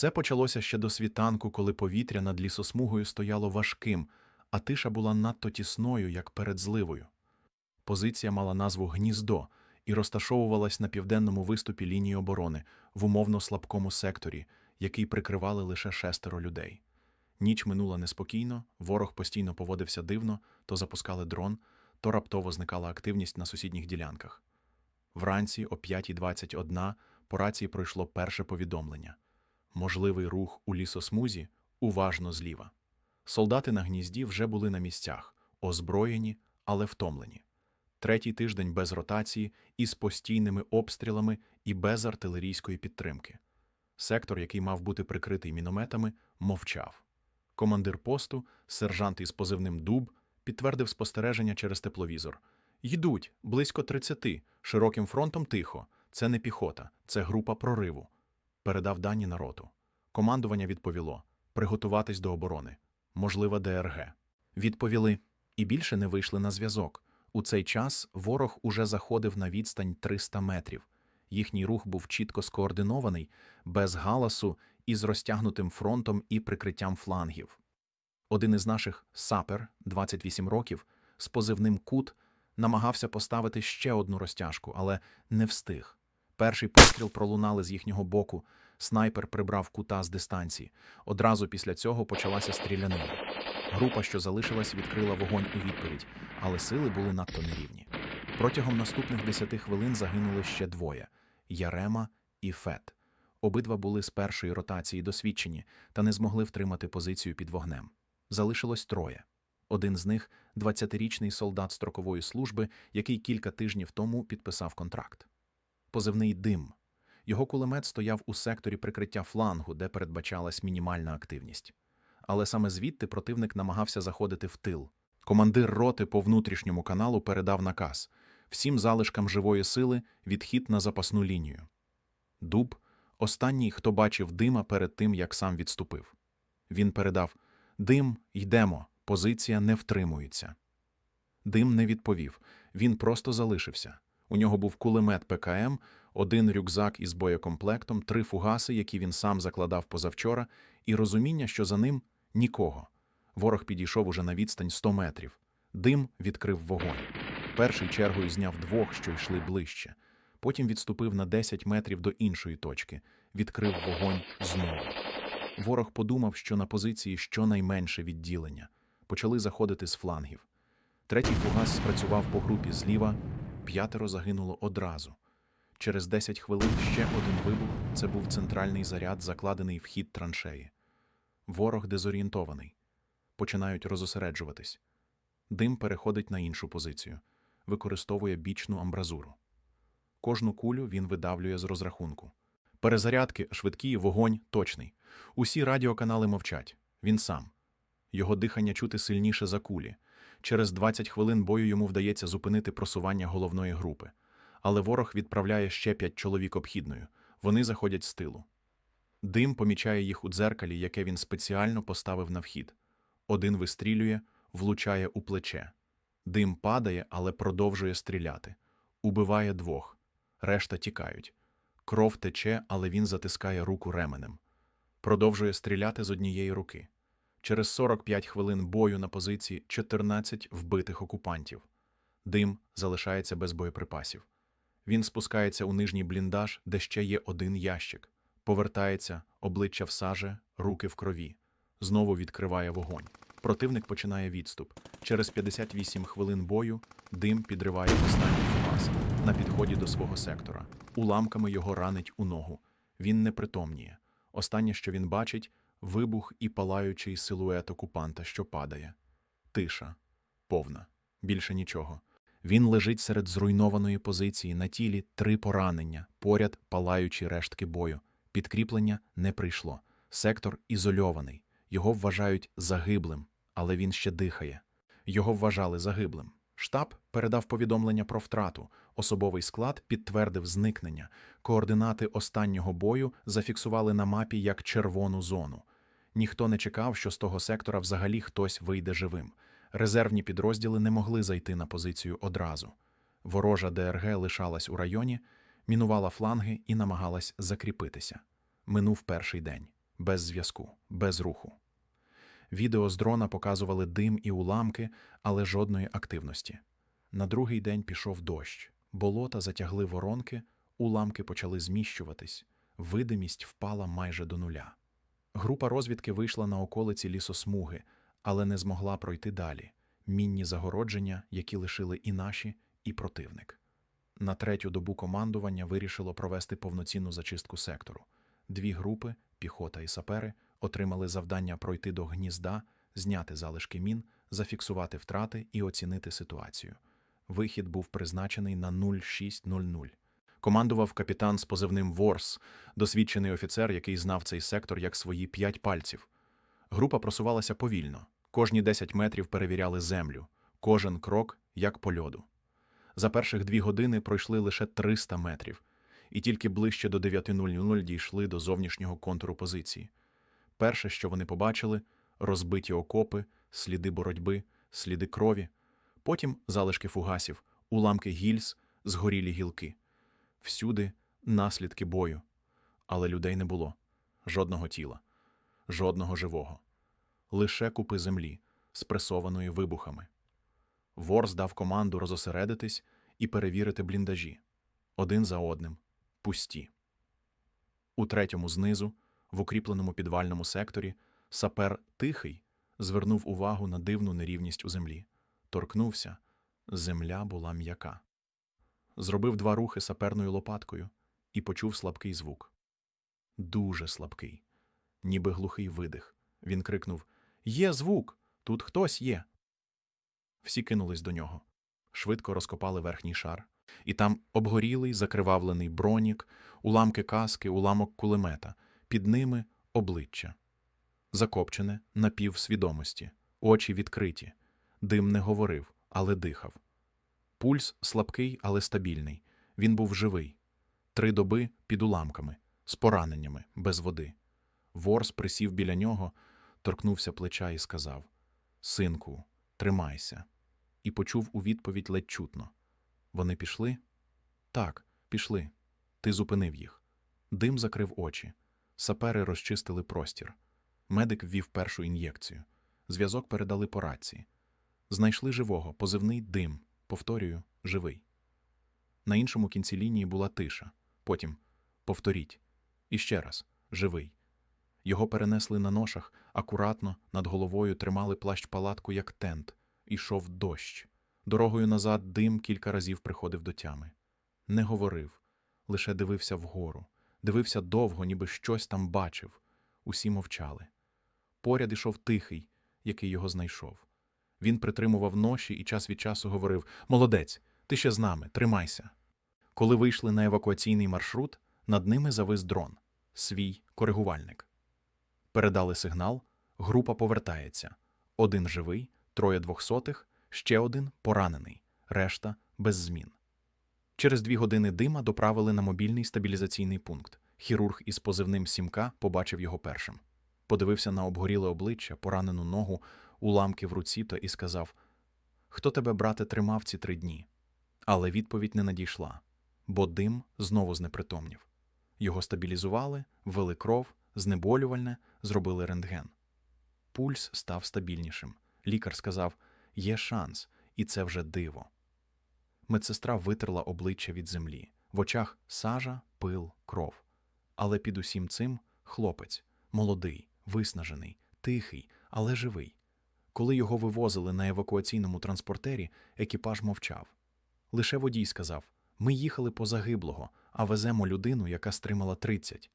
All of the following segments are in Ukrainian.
Все почалося ще до світанку, коли повітря над лісосмугою стояло важким, а тиша була надто тісною, як перед зливою. Позиція мала назву Гніздо і розташовувалась на південному виступі лінії оборони в умовно слабкому секторі, який прикривали лише шестеро людей. Ніч минула неспокійно, ворог постійно поводився дивно, то запускали дрон, то раптово зникала активність на сусідніх ділянках. Вранці о 5.21 по рації пройшло перше повідомлення. Можливий рух у лісосмузі уважно зліва. Солдати на гнізді вже були на місцях, озброєні, але втомлені. Третій тиждень без ротації, із постійними обстрілами і без артилерійської підтримки. Сектор, який мав бути прикритий мінометами, мовчав. Командир посту, сержант із позивним Дуб, підтвердив спостереження через тепловізор. Йдуть близько 30, широким фронтом тихо. Це не піхота, це група прориву. Передав дані на роту. Командування відповіло приготуватись до оборони. Можлива ДРГ. Відповіли і більше не вийшли на зв'язок. У цей час ворог уже заходив на відстань 300 метрів. Їхній рух був чітко скоординований, без галасу і з розтягнутим фронтом і прикриттям флангів. Один із наших сапер, 28 років, з позивним кут, намагався поставити ще одну розтяжку, але не встиг. Перший постріл пролунали з їхнього боку. Снайпер прибрав кута з дистанції. Одразу після цього почалася стрілянина. Група, що залишилась, відкрила вогонь у відповідь, але сили були надто нерівні. Протягом наступних 10 хвилин загинули ще двоє Ярема і Фет. Обидва були з першої ротації досвідчені та не змогли втримати позицію під вогнем. Залишилось троє. Один з них 20-річний солдат строкової служби, який кілька тижнів тому підписав контракт. Позивний дим. Його кулемет стояв у секторі прикриття флангу, де передбачалась мінімальна активність. Але саме звідти противник намагався заходити в тил. Командир роти по внутрішньому каналу передав наказ всім залишкам живої сили відхід на запасну лінію. Дуб останній, хто бачив дима перед тим, як сам відступив. Він передав Дим, йдемо, позиція не втримується. Дим не відповів, він просто залишився. У нього був кулемет ПКМ, один рюкзак із боєкомплектом, три фугаси, які він сам закладав позавчора, і розуміння, що за ним нікого. Ворог підійшов уже на відстань 100 метрів. Дим відкрив вогонь. Перший чергою зняв двох, що йшли ближче. Потім відступив на 10 метрів до іншої точки, відкрив вогонь знову. Ворог подумав, що на позиції щонайменше відділення. Почали заходити з флангів. Третій фугас спрацював по групі зліва, п'ятеро загинуло одразу. Через 10 хвилин ще один вибух це був центральний заряд, закладений в хід траншеї. Ворог дезорієнтований. Починають розосереджуватись. Дим переходить на іншу позицію, використовує бічну амбразуру. Кожну кулю він видавлює з розрахунку. Перезарядки, швидкі, вогонь точний. Усі радіоканали мовчать. Він сам. Його дихання чути сильніше за кулі. Через 20 хвилин бою йому вдається зупинити просування головної групи. Але ворог відправляє ще п'ять чоловік обхідною. Вони заходять з тилу. Дим помічає їх у дзеркалі, яке він спеціально поставив на вхід. Один вистрілює, влучає у плече. Дим падає, але продовжує стріляти. Убиває двох. Решта тікають. Кров тече, але він затискає руку ременем. Продовжує стріляти з однієї руки. Через 45 хвилин бою на позиції 14 вбитих окупантів. Дим залишається без боєприпасів. Він спускається у нижній бліндаж, де ще є один ящик. Повертається, обличчя в саже, руки в крові. Знову відкриває вогонь. Противник починає відступ. Через 58 хвилин бою дим підриває останній фугас на підході до свого сектора. Уламками його ранить у ногу. Він не притомніє. Останнє, що він бачить, вибух і палаючий силует окупанта, що падає. Тиша, повна, більше нічого. Він лежить серед зруйнованої позиції на тілі три поранення, поряд палаючі рештки бою. Підкріплення не прийшло. Сектор ізольований. Його вважають загиблим, але він ще дихає. Його вважали загиблим. Штаб передав повідомлення про втрату. Особовий склад підтвердив зникнення. Координати останнього бою зафіксували на мапі як червону зону. Ніхто не чекав, що з того сектора взагалі хтось вийде живим. Резервні підрозділи не могли зайти на позицію одразу. Ворожа ДРГ лишалась у районі, мінувала фланги і намагалась закріпитися. Минув перший день. без зв'язку, без руху. Відео з дрона показували дим і уламки, але жодної активності. На другий день пішов дощ, болота затягли воронки, уламки почали зміщуватись, видимість впала майже до нуля. Група розвідки вийшла на околиці лісосмуги, але не змогла пройти далі. Мінні загородження, які лишили і наші, і противник. На третю добу командування вирішило провести повноцінну зачистку сектору. Дві групи, піхота і сапери, отримали завдання пройти до гнізда, зняти залишки мін, зафіксувати втрати і оцінити ситуацію. Вихід був призначений на 0600. Командував капітан з позивним Ворс, досвідчений офіцер, який знав цей сектор як свої п'ять пальців. Група просувалася повільно. Кожні 10 метрів перевіряли землю, кожен крок як по льоду. За перших дві години пройшли лише 300 метрів, і тільки ближче до 9.00 дійшли до зовнішнього контуру позиції. Перше, що вони побачили розбиті окопи, сліди боротьби, сліди крові, потім залишки фугасів, уламки гільз, згорілі гілки. Всюди наслідки бою. Але людей не було жодного тіла, жодного живого, лише купи землі, спресованої вибухами. Ворс дав команду розосередитись і перевірити бліндажі один за одним, пусті. У третьому знизу, в укріпленому підвальному секторі, сапер тихий звернув увагу на дивну нерівність у землі. Торкнувся, земля була м'яка. Зробив два рухи саперною лопаткою і почув слабкий звук. Дуже слабкий, ніби глухий видих. Він крикнув Є звук! Тут хтось є. Всі кинулись до нього. Швидко розкопали верхній шар. І там обгорілий, закривавлений бронік, уламки каски, уламок кулемета, під ними обличчя. Закопчене, напівсвідомості, очі відкриті. Дим не говорив, але дихав. Пульс слабкий, але стабільний. Він був живий. Три доби під уламками, з пораненнями, без води. Ворс присів біля нього, торкнувся плеча і сказав: Синку, тримайся. І почув у відповідь ледь чутно. Вони пішли? Так, пішли. Ти зупинив їх. Дим закрив очі. Сапери розчистили простір. Медик ввів першу ін'єкцію. Зв'язок передали по рації. Знайшли живого, позивний дим. Повторюю, живий. На іншому кінці лінії була тиша. Потім повторіть. І ще раз живий. Його перенесли на ношах, акуратно над головою тримали плащ палатку, як тент. Ішов дощ. Дорогою назад дим кілька разів приходив до тями. Не говорив, лише дивився вгору, дивився довго, ніби щось там бачив. Усі мовчали. Поряд ішов тихий, який його знайшов. Він притримував ноші і час від часу говорив Молодець, ти ще з нами, тримайся. Коли вийшли на евакуаційний маршрут, над ними завис дрон, свій коригувальник. Передали сигнал, група повертається. Один живий, троє двохсотих, ще один поранений, решта без змін. Через дві години дима доправили на мобільний стабілізаційний пункт. Хірург із позивним Сімка побачив його першим. Подивився на обгоріле обличчя, поранену ногу, уламки в руці та і сказав: Хто тебе, брате, тримав ці три дні? Але відповідь не надійшла, бо дим знову знепритомнів. Його стабілізували, ввели кров, знеболювальне, зробили рентген. Пульс став стабільнішим. Лікар сказав: є шанс, і це вже диво. Медсестра витерла обличчя від землі, в очах сажа, пил, кров. Але під усім цим хлопець, молодий, виснажений, тихий, але живий. Коли його вивозили на евакуаційному транспортері, екіпаж мовчав. Лише водій сказав: Ми їхали по загиблого, а веземо людину, яка стримала 30.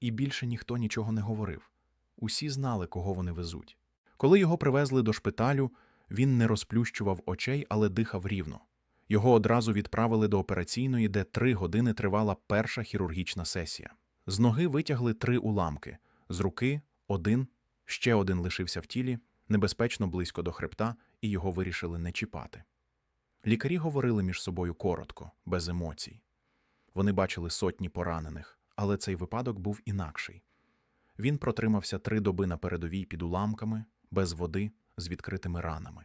І більше ніхто нічого не говорив. Усі знали, кого вони везуть. Коли його привезли до шпиталю, він не розплющував очей, але дихав рівно. Його одразу відправили до операційної, де три години тривала перша хірургічна сесія. З ноги витягли три уламки, з руки один, ще один лишився в тілі, небезпечно близько до хребта, і його вирішили не чіпати. Лікарі говорили між собою коротко, без емоцій. Вони бачили сотні поранених, але цей випадок був інакший. Він протримався три доби на передовій під уламками, без води, з відкритими ранами.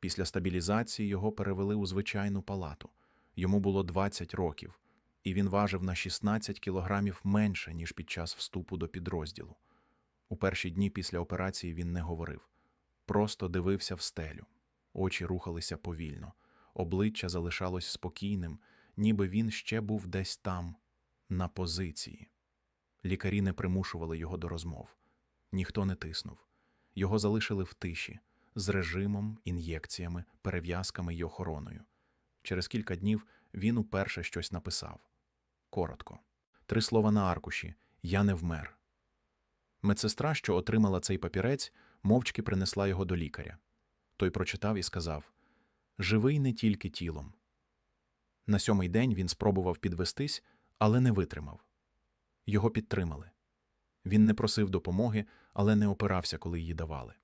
Після стабілізації його перевели у звичайну палату. Йому було 20 років, і він важив на 16 кілограмів менше, ніж під час вступу до підрозділу. У перші дні після операції він не говорив, просто дивився в стелю. Очі рухалися повільно, обличчя залишалось спокійним, ніби він ще був десь там, на позиції. Лікарі не примушували його до розмов, ніхто не тиснув. Його залишили в тиші з режимом, ін'єкціями, перев'язками й охороною. Через кілька днів він уперше щось написав. Коротко. Три слова на аркуші Я не вмер. Медсестра, що отримала цей папірець, мовчки принесла його до лікаря. Той прочитав і сказав Живий не тільки тілом. На сьомий день він спробував підвестись, але не витримав. Його підтримали. Він не просив допомоги, але не опирався, коли її давали.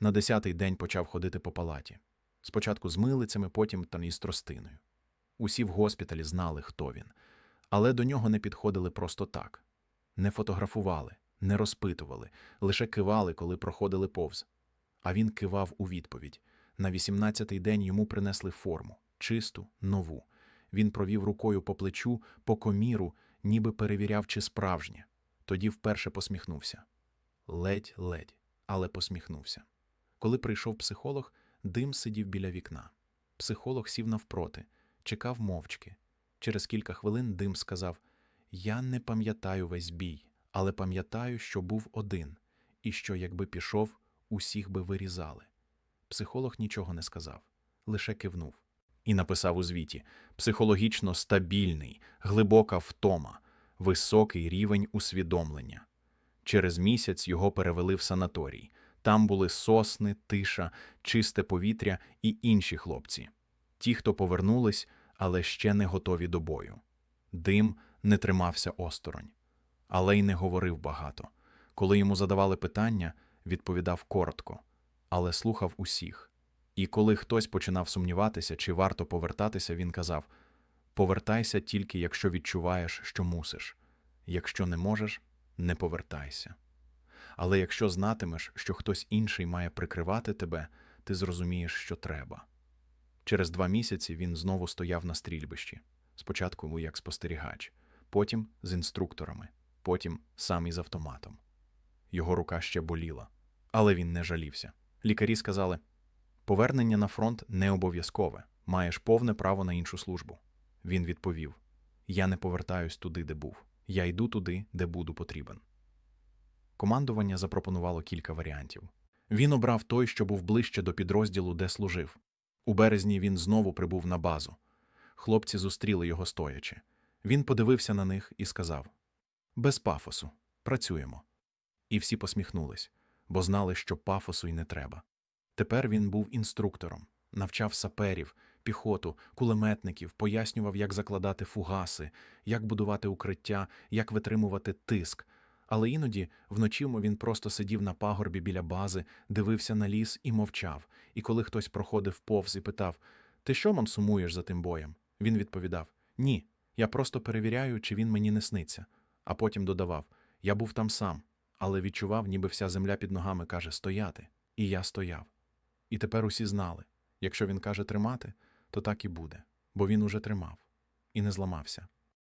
На десятий день почав ходити по палаті. Спочатку з милицями, потім та із тростиною. Усі в госпіталі знали, хто він, але до нього не підходили просто так. Не фотографували, не розпитували, лише кивали, коли проходили повз. А він кивав у відповідь. На 18-й день йому принесли форму, чисту, нову. Він провів рукою по плечу, по коміру, ніби перевіряв, чи справжнє. Тоді вперше посміхнувся. Ледь-ледь, але посміхнувся. Коли прийшов психолог, дим сидів біля вікна. Психолог сів навпроти, чекав мовчки. Через кілька хвилин дим сказав: Я не пам'ятаю весь бій, але пам'ятаю, що був один, і що, якби пішов, усіх би вирізали. Психолог нічого не сказав, лише кивнув. І написав у звіті: психологічно стабільний, глибока втома, високий рівень усвідомлення. Через місяць його перевели в санаторій. Там були сосни, тиша, чисте повітря і інші хлопці. Ті, хто повернулись, але ще не готові до бою. Дим не тримався осторонь, але й не говорив багато. Коли йому задавали питання, відповідав коротко, але слухав усіх. І коли хтось починав сумніватися, чи варто повертатися, він казав: Повертайся тільки, якщо відчуваєш, що мусиш. Якщо не можеш, не повертайся. Але якщо знатимеш, що хтось інший має прикривати тебе, ти зрозумієш, що треба. Через два місяці він знову стояв на стрільбищі, спочатку як спостерігач, потім з інструкторами, потім сам із автоматом. Його рука ще боліла, але він не жалівся. Лікарі сказали: повернення на фронт не обов'язкове, маєш повне право на іншу службу. Він відповів: Я не повертаюсь туди, де був. Я йду туди, де буду потрібен. Командування запропонувало кілька варіантів. Він обрав той, що був ближче до підрозділу, де служив. У березні він знову прибув на базу. Хлопці зустріли його стоячи. Він подивився на них і сказав: Без пафосу, працюємо. І всі посміхнулись, бо знали, що пафосу й не треба. Тепер він був інструктором, навчав саперів, піхоту, кулеметників, пояснював, як закладати фугаси, як будувати укриття, як витримувати тиск. Але іноді вночі він просто сидів на пагорбі біля бази, дивився на ліс і мовчав. І коли хтось проходив повз і питав: Ти що, мам, сумуєш за тим боєм? Він відповідав: Ні, я просто перевіряю, чи він мені не сниться. А потім додавав: Я був там сам, але відчував, ніби вся земля під ногами каже стояти. І я стояв. І тепер усі знали якщо він каже тримати, то так і буде, бо він уже тримав і не зламався.